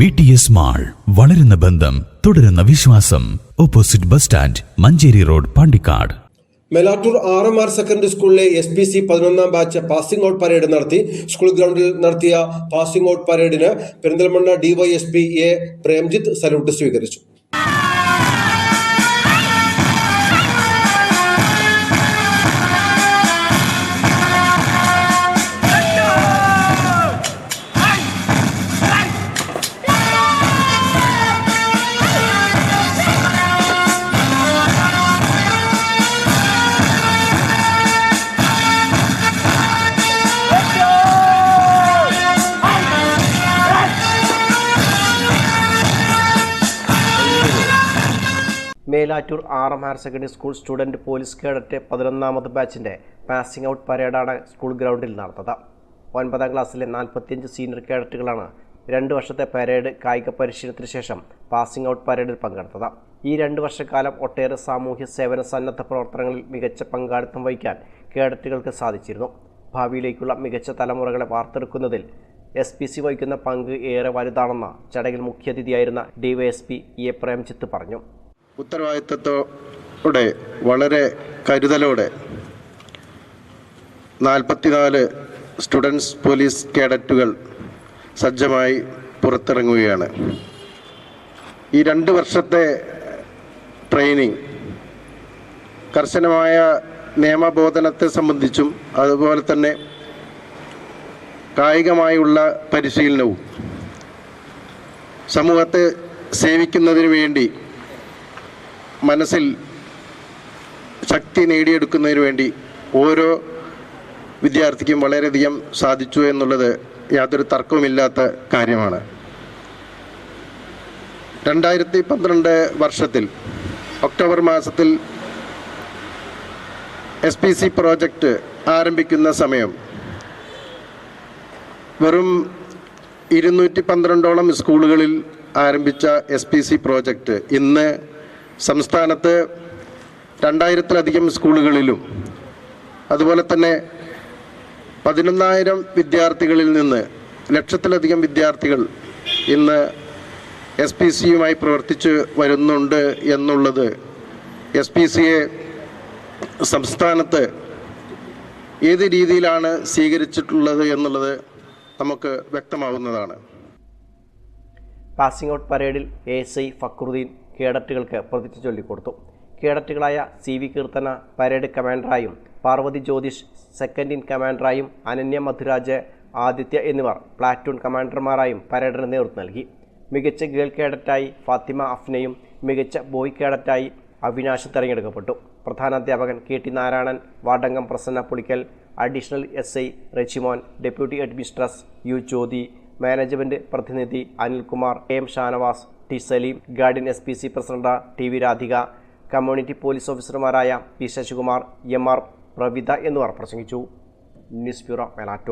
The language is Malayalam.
വി ടി എസ് മാൾ വളരുന്ന ബന്ധം തുടരുന്ന വിശ്വാസം. Opposite bus stand Manjeri road Pandikkad. Melattur R M R secondary സ്കൂളിലെ എസ് പി സി പതിനൊന്നാം ബാച്ച് പാസിംഗ് ഔട്ട് പരേഡ് നടത്തി. സ്കൂൾ ഗ്രൗണ്ടിൽ നടത്തിയ passing out പരേഡിന് Perinthalmanna DYSP A Premjith salute സ്വീകരിച്ചു. Melattur R M higher secondary school student police cadet പതിനൊന്നാമത് ബാച്ചിന്റെ പാസിംഗ് ഔട്ട് പരേഡാണ് സ്കൂൾ ഗ്രൗണ്ടിൽ നടന്നത്. ഒൻപതാം ക്ലാസ്സിലെ നാൽപ്പത്തിയഞ്ച് സീനിയർ കേഡറ്റുകളാണ് രണ്ട് വർഷത്തെ പരേഡ് കായിക പരിശീലനത്തിന് ശേഷം പാസിംഗ് ഔട്ട് പരേഡിൽ പങ്കെടുത്തത്. ഈ രണ്ട് വർഷക്കാലം ഒട്ടേറെ സാമൂഹ്യ സേവന സന്നദ്ധ പ്രവർത്തനങ്ങളിൽ മികച്ച പങ്കാളിത്തം വഹിക്കാൻ കേഡറ്റുകൾക്ക് സാധിച്ചിരുന്നു. ഭാവിയിലേക്കുള്ള മികച്ച തലമുറകളെ വാർത്തെടുക്കുന്നതിൽ എസ് പി സി വഹിക്കുന്ന പങ്ക് ഏറെ വലുതാണെന്ന് ചടങ്ങിൽ മുഖ്യാതിഥിയായിരുന്ന ഡിവൈഎസ്പി എ പ്രേംജിത്ത് പറഞ്ഞു. ഉത്തരവാദിത്തത്തോടെ വളരെ കരുതലോടെ നാൽപ്പത്തിനാല് സ്റ്റുഡൻസ് പോലീസ് കേഡറ്റുകൾ സജ്ജമായി പുറത്തിറങ്ങുകയാണ്. ഈ രണ്ട് വർഷത്തെ ട്രെയിനിങ് കർശനമായ നിയമബോധനത്തെ സംബന്ധിച്ചും അതുപോലെ തന്നെ കായികമായുള്ള പരിശീലനവും സമൂഹത്തെ സേവിക്കുന്നതിന് വേണ്ടി മനസ്സിൽ ശക്തി നേടിയെടുക്കുന്നതിന് വേണ്ടി ഓരോ വിദ്യാർത്ഥിക്കും വളരെയധികം സാധിച്ചു എന്നുള്ളത് യാതൊരു തർക്കവുമില്ലാത്ത കാര്യമാണ്. രണ്ടായിരത്തി പന്ത്രണ്ട് വർഷത്തിൽ ഒക്ടോബർ മാസത്തിൽ എസ് പി സി പ്രോജക്റ്റ് ആരംഭിക്കുന്ന സമയം വെറും ഇരുന്നൂറ്റി പന്ത്രണ്ടോളം സ്കൂളുകളിൽ ആരംഭിച്ച എസ് പി സി പ്രോജക്റ്റ് ഇന്ന് സംസ്ഥാനത്ത് രണ്ടായിരത്തിലധികം സ്കൂളുകളിലും അതുപോലെ തന്നെ പതിനൊന്നായിരം വിദ്യാർത്ഥികളിൽ നിന്ന് ലക്ഷത്തിലധികം വിദ്യാർത്ഥികൾ ഇന്ന് എസ് പി സിയുമായി പ്രവർത്തിച്ച് വരുന്നുണ്ട് എന്നുള്ളത് എസ് പി സിയെ സംസ്ഥാനത്ത് ഏത് രീതിയിലാണ് സ്വീകരിച്ചിട്ടുള്ളത് എന്നുള്ളത് നമുക്ക് വ്യക്തമാവുന്നതാണ്. പാസിംഗ് ഔട്ട് പരേഡിൽ എ എസ് ഐ ഫക്രുദ്ദീൻ കേഡറ്റുകൾക്ക് പ്രതിജ്ഞ ചൊല്ലിക്കൊടുത്തു. കേഡറ്റുകളായ സി വി കീർത്തന പരേഡ് കമാൻഡറായും പാർവതി ജ്യോതിഷ് സെക്കൻഡ് ഇൻ കമാൻഡറായും അനന്യ മധുരാജ് ആദിത്യ എന്നിവർ പ്ലാറ്റൂൺ കമാൻഡർമാരായും പരേഡിന് നേതൃത്വം നൽകി. മികച്ച ഗേൾ കേഡറ്റായി ഫാത്തിമ അഫ്നയും മികച്ച ബോയ് കേഡറ്റായി അവിനാശ് തെരഞ്ഞെടുക്കപ്പെട്ടു. പ്രധാനാധ്യാപകൻ K T Narayanan വാർഡംഗം Prasanna Pulikkal additional S I Rechimon deputy administrator U Jyothi management പ്രതിനിധി Anilkumar K M Shanavas T Salim guardian S P C president T V Radhika community police ഓഫീസർമാരായ P Sasikumar M R Pravitha എന്നിവർ പ്രസംഗിച്ചു. News bureau Melattur.